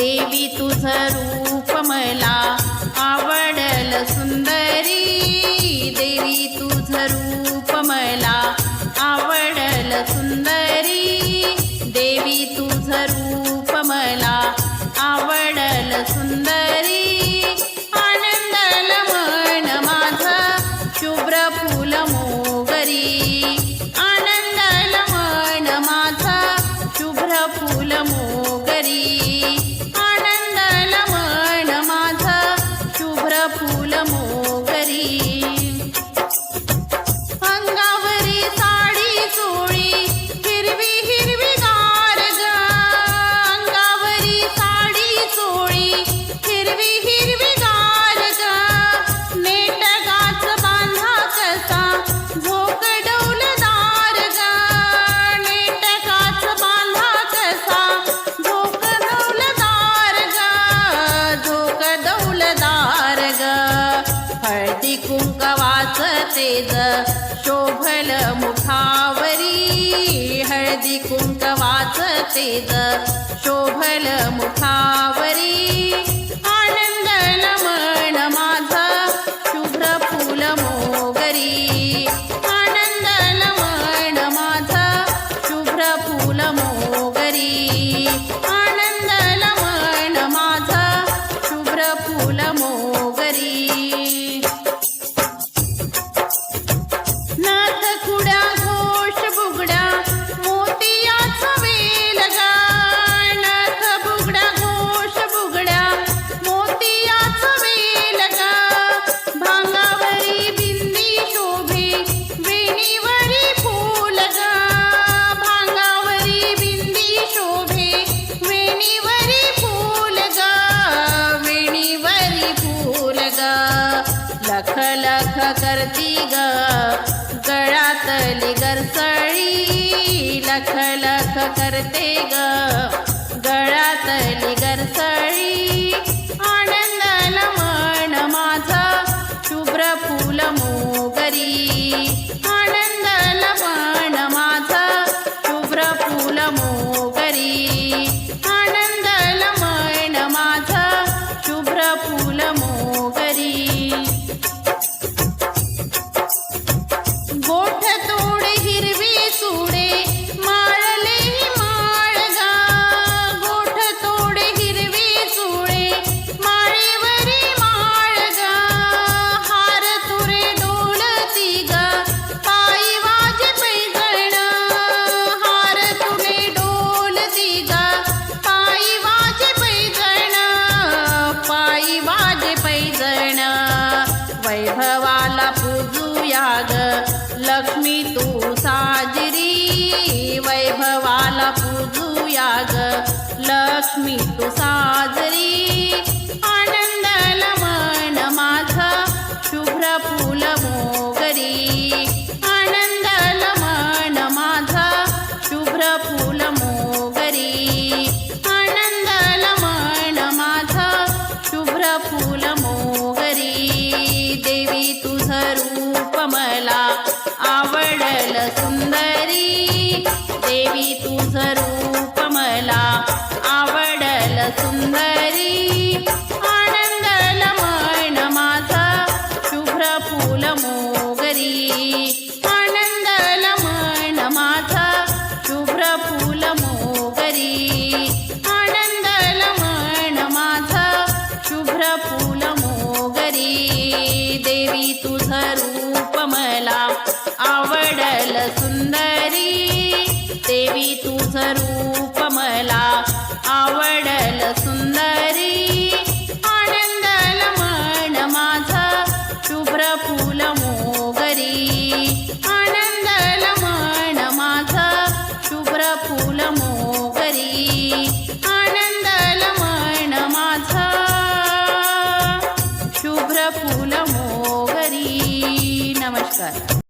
देवी तुझ रूप मला आवडल सुंदरी. देवी तुझ रूप मला आवडल सुंदरी. देवी तुझ रूप मला आवडल सुंदर. वाचते शोभल मुखावरी. करती ग. गळातली गरसळी लख लख करते ग. गळातली गरसळी आनंदाला मन माझा शुभ्र विठ्ठवाला पूजूया ग लक्ष्मी तू साजरी वैभवाला पूजूया ग लक्ष्मी तू साजरी आनंद मन माझ शुभ्र फुल मोगरी. आनंद मन माझ शुभ्र फुल मोगरी. आनंद मन माझ शुभ्र फुल సకల సుందరీ. फुल मोगरी नमस्कार.